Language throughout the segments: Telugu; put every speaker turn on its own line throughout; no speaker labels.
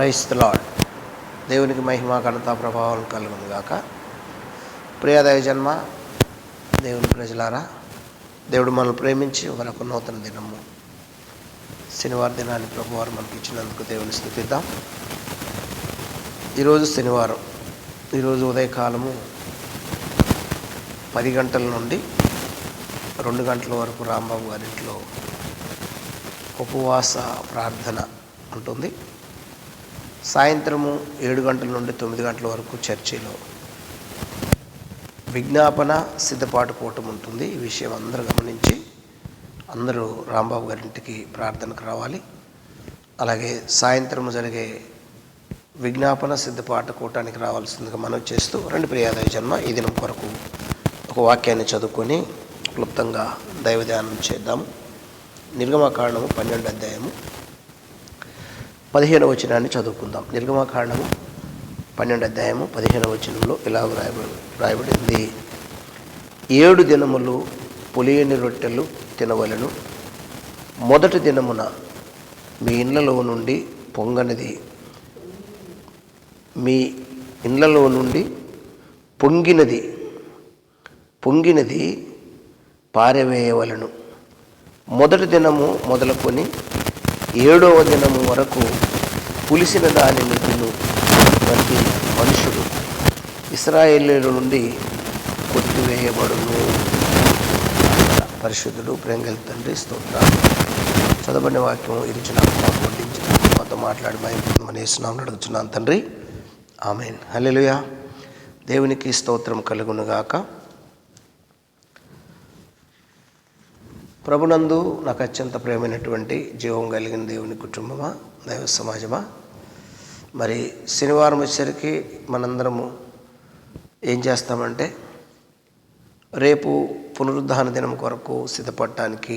క్రైస్తలాడ్ దేవునికి మహిమ ఘనత ప్రభావం కలుగును గాక. ప్రియదయ జన్మ దేవుని ప్రజలారా దేవుడు మనల్ని ప్రేమించి మనకు నూతన దినము శనివారం దినాన్ని ప్రభువారు మనకి ఇచ్చినందుకు దేవుని స్థుతిద్దాం. ఈరోజు శనివారం ఈరోజు ఉదయకాలము పది గంటల నుండి రెండు గంటల వరకు రాంబాబు గారింట్లో ఉపవాస ప్రార్థన ఉంటుంది. సాయంత్రము ఏడు గంటల నుండి తొమ్మిది గంటల వరకు చర్చిలో విజ్ఞాపన సిద్ధపాటు కూటం ఉంటుంది. ఈ విషయం అందరూ గమనించి అందరూ రాంబాబు గారింటికి ప్రార్థనకు రావాలి. అలాగే సాయంత్రం జరిగే విజ్ఞాపన సిద్ధపాటు కూటానికి రావాల్సిందిగా మనం చేస్తూ రెండు ప్రియాదయ జన్మ ఈ దినం కొరకు ఒక వాక్యాన్ని చదువుకొని క్లుప్తంగా దైవధ్యానం చేద్దాము. నిర్గమకాండము పన్నెండు అధ్యాయము పదిహేను వచనాన్ని చదువుకుందాం. నిర్గమకాండము పన్నెండు అధ్యాయము పదిహేను వచనంలో ఇలా రాయబడి రాయబడింది ఏడు దినములు పులియని రొట్టెలు తినవలను. మొదటి దినమున మీ ఇళ్ళలో నుండి పొంగనిది. మీ ఇళ్ళలో నుండి పొంగినది. పొంగినది పారవేయవలను. మొదటి దినము మొదలుకొని ఏడవ దినం వరకు పులిసిన దానిని తిను ప్రతి మనుషుడు ఇస్రాయేలీల నుండి కొట్టివేయబడును. పరిశుద్ధుడు ప్రేంగల్ తండ్రి స్తోత్రాలు చదవని వాక్యం ఇరిచిన వడ్డించిన మాతో మాట్లాడి భయపడమని వేస్తున్నాం నడుచున్నాను తండ్రి. ఆమెన్. హల్లెలూయా. దేవునికి స్తోత్రం కలుగునుగాక ప్రభునందు నాకు అత్యంత ప్రేమైనటువంటి జీవం కలిగిన దేవుని కుటుంబమా దైవ సమాజమా? మరి శనివారం వచ్చేసరికి మనందరము ఏం చేస్తామంటే రేపు పునరుద్ధాన దినం కొరకు సిద్ధపడటానికి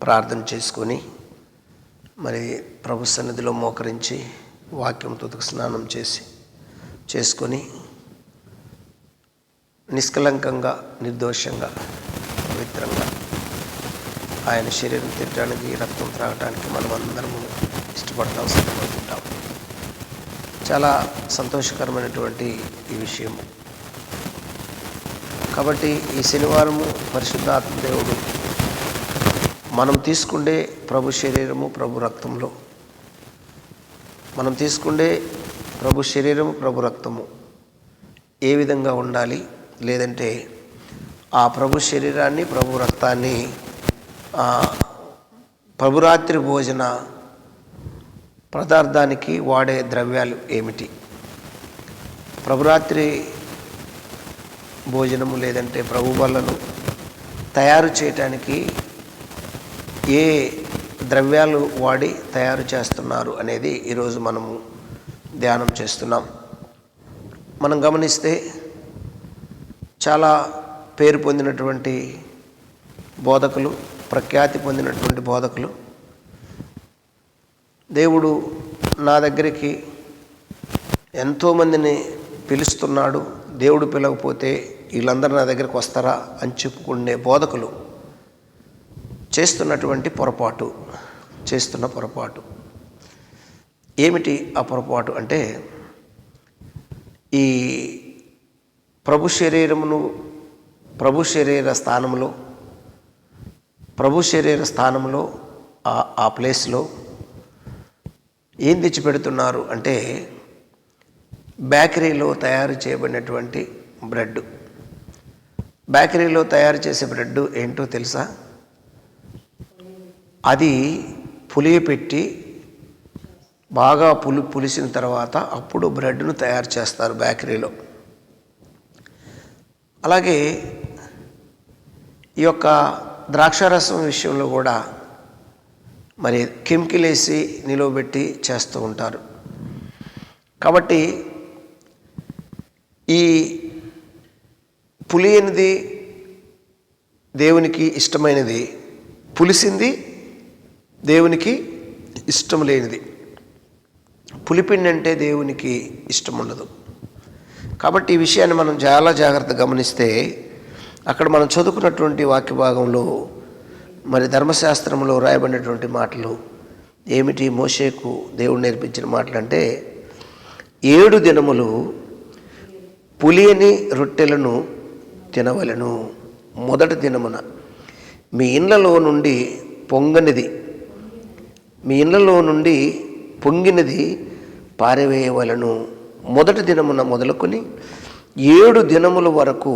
ప్రార్థన చేసుకొని మరి ప్రభు సన్నిధిలో మోకరించి వాక్యం తుతుకు స్నానం చేసి చేసుకొని నిష్కలంకంగా నిర్దోషంగా పవిత్రంగా ఆయన శరీరం తినడానికి రక్తం త్రాగటానికి మనం అందరము ఇష్టపడతాం సిద్ధపడుతుంటాం చాలా సంతోషకరమైనటువంటి ఈ విషయము కాబట్టి ఈ శనివారము పరిశుద్ధాత్మ దేవుడు మనం తీసుకుండే ప్రభు శరీరము ప్రభు రక్తంలో. మనం తీసుకుండే ప్రభు శరీరము ప్రభు రక్తము ఏ విధంగా ఉండాలి? లేదంటే ఆ ప్రభు శరీరాన్ని ప్రభు రక్తాన్ని ప్రభురాత్రి భోజన పదార్థానికి వాడే ద్రవ్యాలు ఏమిటి? ప్రభురాత్రి భోజనము లేదంటే ప్రభు వల్లను తయారు చేయటానికి ఏ ద్రవ్యాలు వాడి తయారు చేస్తున్నారు అనేది ఈరోజు మనము ధ్యానం చేస్తున్నాం. మనం గమనిస్తే చాలా పేరు పొందినటువంటి బోధకులు ప్రఖ్యాతి పొందినటువంటి బోధకులు. దేవుడు నా దగ్గరికి ఎంతోమందిని పిలుస్తున్నాడు. దేవుడు పిలవకపోతే వీళ్ళందరూ నా దగ్గరికి వస్తారా అని చెప్పుకునే బోధకులు చేస్తున్నటువంటి పొరపాటు చేస్తున్న పొరపాటు. ఏమిటి ఆ పొరపాటు అంటే ఈ ప్రభు శరీరమును ప్రభు శరీర స్థానంలో ప్రభు శరీర స్థానంలో ఆ ప్లేస్లో ఏం తెచ్చిపెడుతున్నారు అంటే బేకరీలో తయారు చేయబడినటువంటి బ్రెడ్. బేకరీలో తయారు చేసే బ్రెడ్ ఏంటో తెలుసా? అది పులియపెట్టి బాగా పులి పులిసిన తర్వాత అప్పుడు బ్రెడ్ను తయారు చేస్తారు బేకరీలో. అలాగే ఈ యొక్క ద్రాక్షారసం విషయంలో కూడా మరి కెమికలేసి నిలవబెట్టి చేస్తూ ఉంటారు. కాబట్టి ఈ పులియనిది దేవునికి ఇష్టమైనది పులిసింది దేవునికి ఇష్టం లేనిది. పులిపిండి అంటే దేవునికి ఇష్టం ఉండదు. కాబట్టి ఈ విషయాన్ని మనం చాలా జాగ్రత్తగా గమనిస్తే అక్కడ మనం చదువుకున్నటువంటి వాక్య భాగంలో మరి ధర్మశాస్త్రంలో రాయబడినటువంటి మాటలు ఏమిటి? మోషేకు దేవుడు నేర్పించిన మాటలంటే ఏడు దినములు పులియని రొట్టెలను తినవలను. మొదటి దినమున మీ ఇళ్ళలో నుండి పొంగనిది మీ ఇళ్ళలో నుండి పొంగినది పారవేయవలను. మొదటి దినమున మొదలుకొని ఏడు దినముల వరకు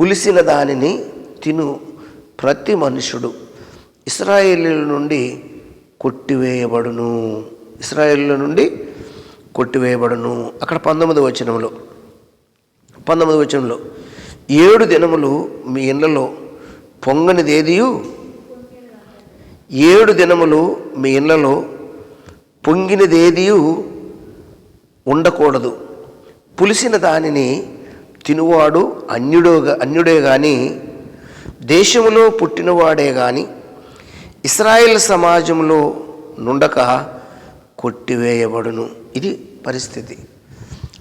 పులిసిన దానిని తిను ప్రతి మనుషుడు ఇస్రాయేలీల నుండి కొట్టివేయబడును. ఇస్రాయేలీల నుండి కొట్టివేయబడును. అక్కడ పంతొమ్మిది వచనంలో పంతొమ్మిది వచనంలో ఏడు దినములు మీ ఇళ్ళలో పొంగనిది ఏదియు ఏడు దినములు మీ ఇళ్ళలో పొంగినదేదియు ఉండకూడదు. పులిసిన దానిని తినువాడు అన్యుడో అన్యుడే కానీ దేశంలో పుట్టినవాడే గాని ఇస్రాయేల్ సమాజంలో నుండక కొట్టివేయబడును. ఇది పరిస్థితి.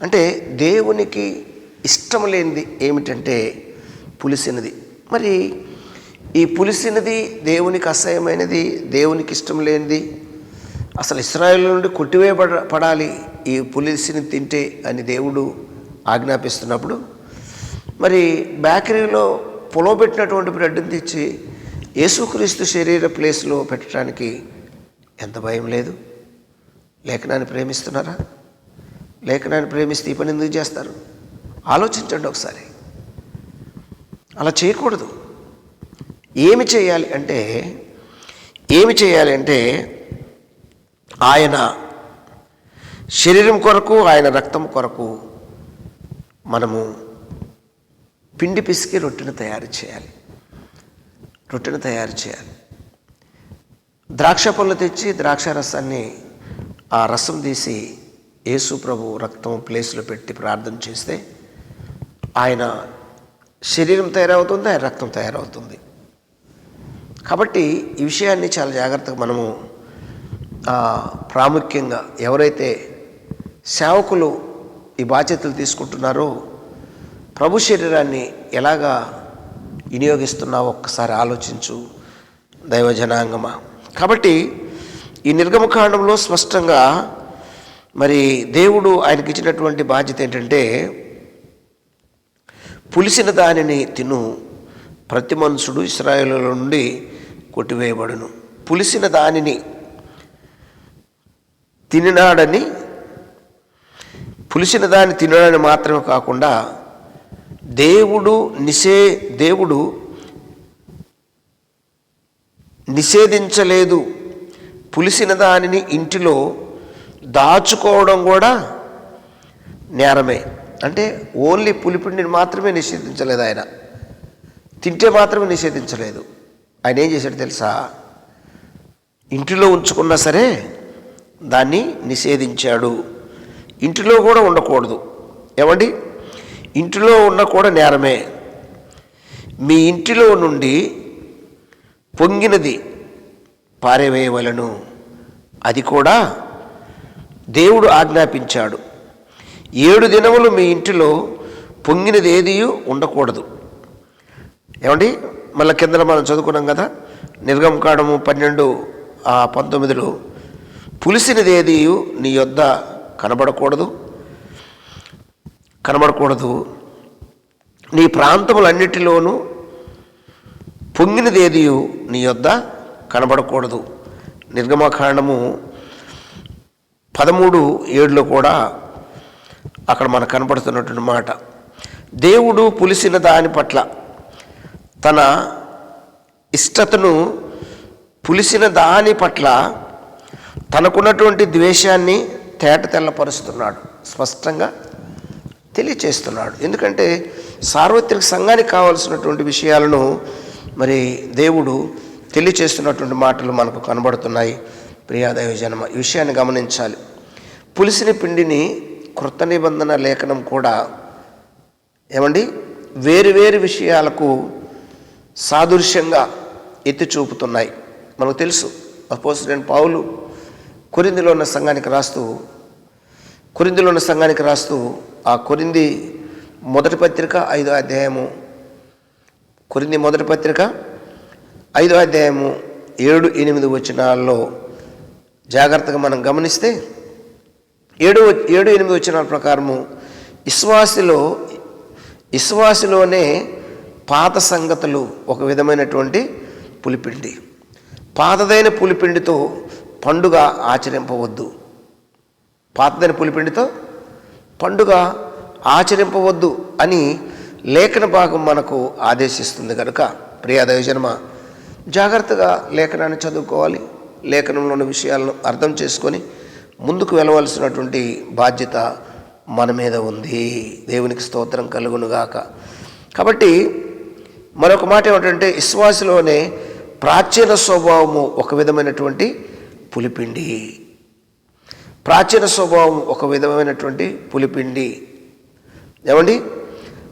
అంటే దేవునికి ఇష్టం లేనిది ఏమిటంటే పులిసినది. మరి ఈ పులిసినది దేవునికి అసహ్యమైనది దేవునికి ఇష్టం లేనిది అసలు ఇస్రాయేల్ నుండి కొట్టివేయబడ పడాలి ఈ పులిసిని తింటే అని దేవుడు ఆజ్ఞాపిస్తున్నప్పుడు మరి బేకరీలో పొలవబెట్టినటువంటి బ్రెడ్ని తెచ్చి యేసుక్రీస్తు శరీర ప్లేస్లో పెట్టడానికి ఎంత భయం లేదు? లేఖనాన్ని ప్రేమిస్తున్నారా? లేఖనాన్ని ప్రేమిస్తే ఈ పని ఎందుకు చేస్తారు? ఆలోచించండి ఒకసారి. అలా చేయకూడదు. ఏమి చేయాలి అంటే ఏమి చేయాలి అంటే ఆయన శరీరం కొరకు ఆయన రక్తం కొరకు మనము పిండి పిసికి రొట్టెను తయారు చేయాలి. రొట్టెను తయారు చేయాలి. ద్రాక్ష పళ్ళు తెచ్చి ద్రాక్ష రసాన్ని ఆ రసం తీసి యేసు ప్రభు రక్తం ప్లేస్లో పెట్టి ప్రార్థన చేస్తే ఆయన శరీరం తయారవుతుంది ఆయన రక్తం తయారవుతుంది. కాబట్టి ఈ విషయాన్ని చాలా జాగ్రత్తగా మనము ప్రాముఖ్యంగా ఎవరైతే సేవకులు ఈ బాధ్యతలు తీసుకుంటున్నారో ప్రభు శరీరాన్ని ఎలాగా వినియోగిస్తున్నావు ఒక్కసారి ఆలోచించు దైవజనాంగమా. కాబట్టి ఈ నిర్గమకాండంలో స్పష్టంగా మరి దేవుడు ఆయనకి ఇచ్చినటువంటి బాధ్యత ఏంటంటే పులిసిన దానిని తిను ప్రతి మనుషుడు ఇస్రాయేల్ నుండి కొట్టివేయబడును. పులిసిన దానిని తినినాడని పులిసిన దాన్ని తినడాన్ని మాత్రమే కాకుండా దేవుడు నిషే దేవుడు నిషేధించలేదు. పులిసిన దానిని ఇంటిలో దాచుకోవడం కూడా నేరమే. అంటే ఓన్లీ పులిపిండిని మాత్రమే నిషేధించలేదు ఆయన. తింటే మాత్రమే నిషేధించలేదు. ఆయన ఏం చేశాడు తెలుసా? ఇంటిలో ఉంచుకున్నా సరే దాన్ని నిషేధించాడు. ఇంటిలో కూడా ఉండకూడదు. ఏమండి? ఇంటిలో ఉన్న కూడా నేరమే. మీ ఇంటిలో నుండి పొంగినది పారేవేయవలను. అది కూడా దేవుడు ఆజ్ఞాపించాడు. ఏడు దినములు మీ ఇంటిలో పొంగినది ఏది ఉండకూడదు. ఏమండి? మళ్ళీ కింద మనం చదువుకున్నాం కదా? నిర్గమకాండము పన్నెండు ఆ పంతొమ్మిదిలో పులిసినది ఏది నీ యొద్ద కనబడకూడదు. కనబడకూడదు. నీ ప్రాంతములన్నిటిలోనూ పొంగినది నీ యొద్ద కనబడకూడదు. నిర్గమకాండము పదమూడు ఏడులో కూడా అక్కడ మనకు కనపడుతున్నటువంటి మాట. దేవుడు పులిసిన దాని పట్ల తన ఇష్టతను పులిసిన దాని పట్ల తనకున్నటువంటి ద్వేషాన్ని తేట తెల్లపరుస్తున్నాడు. స్పష్టంగా తెలియచేస్తున్నాడు. ఎందుకంటే సార్వత్రిక సంఘానికి కావాల్సినటువంటి విషయాలను మరి దేవుడు తెలియచేస్తున్నటువంటి మాటలు మనకు కనబడుతున్నాయి. ప్రియాదైవ జనమ ఈ విషయాన్ని గమనించాలి. పులిసిన పిండిని కృత నిబంధన లేఖనం కూడా ఏమండి? వేరు వేరు విషయాలకు సాదృశ్యంగా ఎత్తి చూపుతున్నాయి. మనకు తెలుసు అపోజిడెంట్ పావులు కొరిందిలో ఉన్న సంఘానికి రాస్తూ కొరిందులో ఉన్న సంఘానికి రాస్తూ ఆ కొరింది మొదటి పత్రిక ఐదో అధ్యాయము. కొరింది మొదటి పత్రిక ఐదో అధ్యాయము ఏడు ఎనిమిది వచనాల్లో జాగ్రత్తగా మనం గమనిస్తే ఏడు ఏడు ఎనిమిది వచనాల ప్రకారము విశ్వాసిలో విశ్వాసిలోనే పాత సంగతులు ఒక విధమైనటువంటి పులిపిండి. పాతదైన పులిపిండితో పండుగ ఆచరింపవద్దు. పాతదని పులిపిండితో పండుగ ఆచరింపవద్దు అని లేఖన భాగం మనకు ఆదేశిస్తుంది కనుక ప్రియా జాగ్రత్తగా లేఖనాన్ని చదువుకోవాలి లేఖనంలోని విషయాలను అర్థం చేసుకొని ముందుకు వెళ్ళవలసినటువంటి బాధ్యత మన మీద ఉంది. దేవునికి స్తోత్రం కలుగునుగాక. కాబట్టి మరొక మాట ఏమిటంటే విశ్వాసలోనే ప్రాచీన స్వభావము ఒక విధమైనటువంటి పులిపిండి. ప్రాచీన స్వభావం ఒక విధమైనటువంటి పులిపిండి. ఏమండి?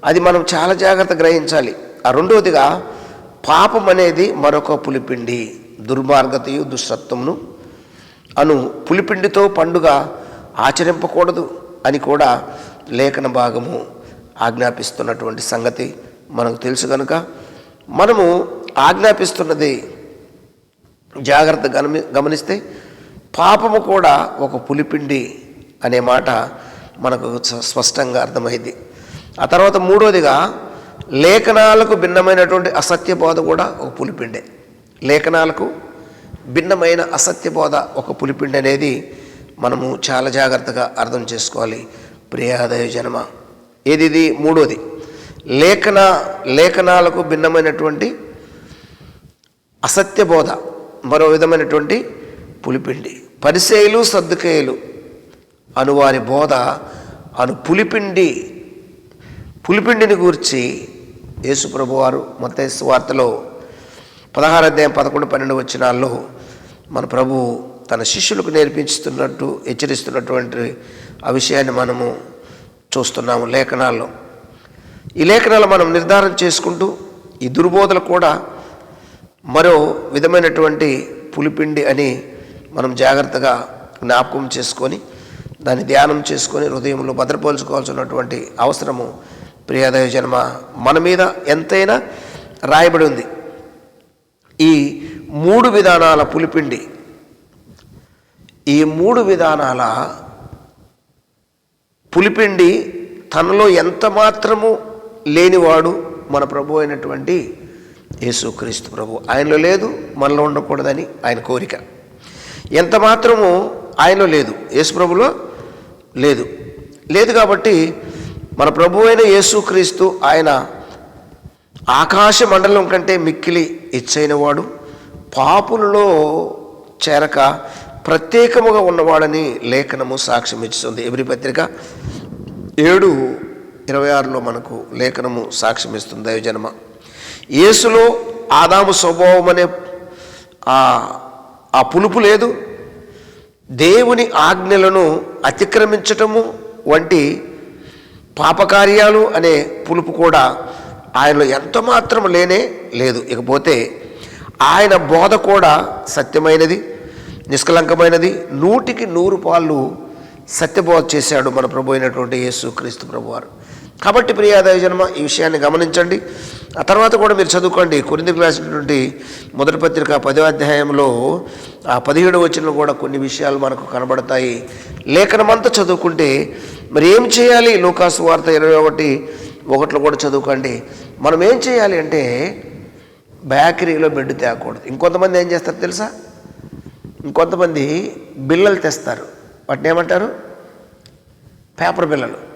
అది మనం చాలా జాగ్రత్త గ్రహించాలి. ఆ రెండవదిగా పాపం అనేది మరొక పులిపిండి. దుర్మార్గతయు దుస్సత్వమును. అను పులిపిండితో పండుగ ఆచరింపకూడదు అని కూడా లేఖన భాగము ఆజ్ఞాపిస్తున్నటువంటి సంగతి మనకు తెలుసు కనుక మనము ఆజ్ఞాపిస్తున్నది జాగ్రత్త గమని గమనిస్తే పాపము కూడా ఒక పులిపిండి అనే మాట మనకు స- స్పష్టంగా అర్థమైంది. ఆ తర్వాత మూడోదిగా లేఖనాలకు భిన్నమైనటువంటి అసత్య బోధ కూడా ఒక పులిపిండే. లేఖనాలకు భిన్నమైన అసత్య బోధ ఒక పులిపిండి అనేది మనము చాలా జాగ్రత్తగా అర్థం చేసుకోవాలి. ప్రియాదయ జన్మ. ఏది ఇది మూడోది. లేఖన లేఖనాలకు భిన్నమైనటువంటి అసత్య బోధ. మరో విధమైనటువంటి పులిపిండి. పరిసేయులు సర్దుకేయులు అను వారి బోధ అను పులిపిండి. పులిపిండిని గూర్చి యేసుప్రభు వారు మతేసు వార్తలో పదహారు అధ్యాయం పదకొండు పన్నెండు వచ్చినాల్లో మన ప్రభు తన శిష్యులకు నేర్పించుతున్నట్టు హెచ్చరిస్తున్నటువంటి ఆ విషయాన్ని మనము చూస్తున్నాము లేఖనాల్లో. ఈ లేఖనాలు మనం నిర్ధారణ చేసుకుంటూ ఈ దుర్బోధలు కూడా మరో విధమైనటువంటి పులిపిండి అని మనం జాగ్రత్తగా జ్ఞాపకం చేసుకొని దాన్ని ధ్యానం చేసుకొని హృదయంలో భద్రపరుచుకోవాల్సినటువంటి అవసరము. ప్రియాదయ జన్మ మన మీద ఎంతైనా రాయబడి ఉంది. ఈ మూడు విధానాల పులిపిండి ఈ మూడు విధానాల పులిపిండి తనలో ఎంత మాత్రము లేనివాడు మన ప్రభు అయినటువంటి యేసుక్రీస్తు ప్రభు. ఆయనలో లేదు మనలో ఉండకూడదని ఆయన కోరిక. ఎంత మాత్రము ఆయనలో లేదు యేసు ప్రభులో లేదు. లేదు కాబట్టి మన ప్రభు అయిన యేసుక్రీస్తు ఆయన ఆకాశ మండలం కంటే మిక్కిలి ఇచ్చైన వాడు పాపులలో చేరక ప్రత్యేకముగా ఉన్నవాడని లేఖనము సాక్ష్యం ఇస్తుంది ఎవరి పత్రిక ఏడు ఇరవై ఆరులో మనకు లేఖనము సాక్ష్యం ఇస్తుంది. దైవజన్మ. యేసులో ఆదాము స్వభావం అనే ఆ ఆ పులుపు లేదు. దేవుని ఆజ్ఞలను అతిక్రమించటము వంటి పాపకార్యాలు అనే పులుపు కూడా ఆయనలో ఎంత మాత్రం లేనే లేదు. ఇకపోతే ఆయన బోధ కూడా సత్యమైనది నిష్కలంకమైనది. నూటికి నూరు పాళ్ళు సత్యబోధ చేశాడు మన ప్రభు అయినటువంటి యేసు క్రీస్తు ప్రభువారు. కాబట్టి ప్రియాదాయ జన్మ ఈ విషయాన్ని గమనించండి. ఆ తర్వాత కూడా మీరు చదువుకోండి. కొరింది రాసినటువంటి మొదటి పత్రిక పదో అధ్యాయంలో ఆ పదిహేడు వచ్చిన కూడా కొన్ని విషయాలు మనకు కనబడతాయి. లేఖనమంతా చదువుకుంటే మరి ఏం చేయాలి? లోకాసు వార్త ఇరవై ఒకటి ఒకటిలో కూడా చదువుకోండి. మనం ఏం చేయాలి అంటే బేకరీలో బెడ్ తేకూడదు. ఇంకొంతమంది ఏం చేస్తారు తెలుసా? ఇంకొంతమంది బిల్లలు తెస్తారు. వాటిని ఏమంటారు? పేపర్ బిల్లలు.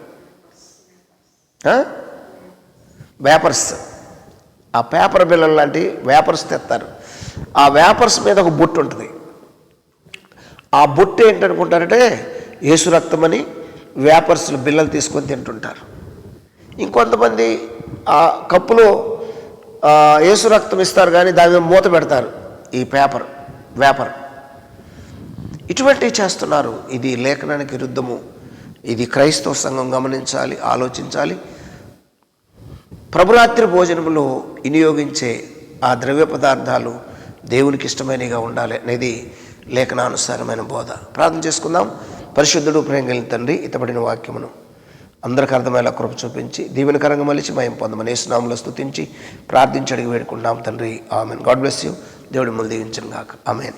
వేపర్స్ ఆ పేపర్ బిల్లలు లాంటి వేపర్స్ తెస్తారు. ఆ వేపర్స్ మీద ఒక బొట్టు ఉంటుంది. ఆ బొట్టు ఏంటనుకుంటారంటే యేసు రక్తమని వేపర్స్లు బిల్లలు తీసుకొని తింటుంటారు. ఇంకొంతమంది ఆ కప్పులో ఆ, యేసు రక్తం ఇస్తారు కానీ దాని మీద మూత పెడతారు. ఈ పేపర్ వేపర్ ఇటువంటివి చేస్తున్నారు. ఇది లేఖనానికి విరుద్ధము ఇది క్రైస్తవ సంఘం గమనించాలి ఆలోచించాలి. ప్రభురాత్రి భోజనములో వినియోగించే ఆ ద్రవ్య పదార్థాలు దేవునికి ఇష్టమైనవిగా ఉండాలి అనేది లేఖనానుసారమైన బోధ. ప్రార్థన చేసుకుందాం. పరిశుద్ధుడు ప్రేమ తండ్రి ఇతబడిన వాక్యమును అందరికి అర్థమయ్యేలా కృప చూపించి దీవెనకరంగా మలిచి మయం పొందమని యేసునామంలో స్తుతించి ప్రార్థించి అడిగి వేడుకుంటాం తండ్రి. ఆమెన్. God bless you. దేవుడి ముందు దీవించను గాక ఆమెన్.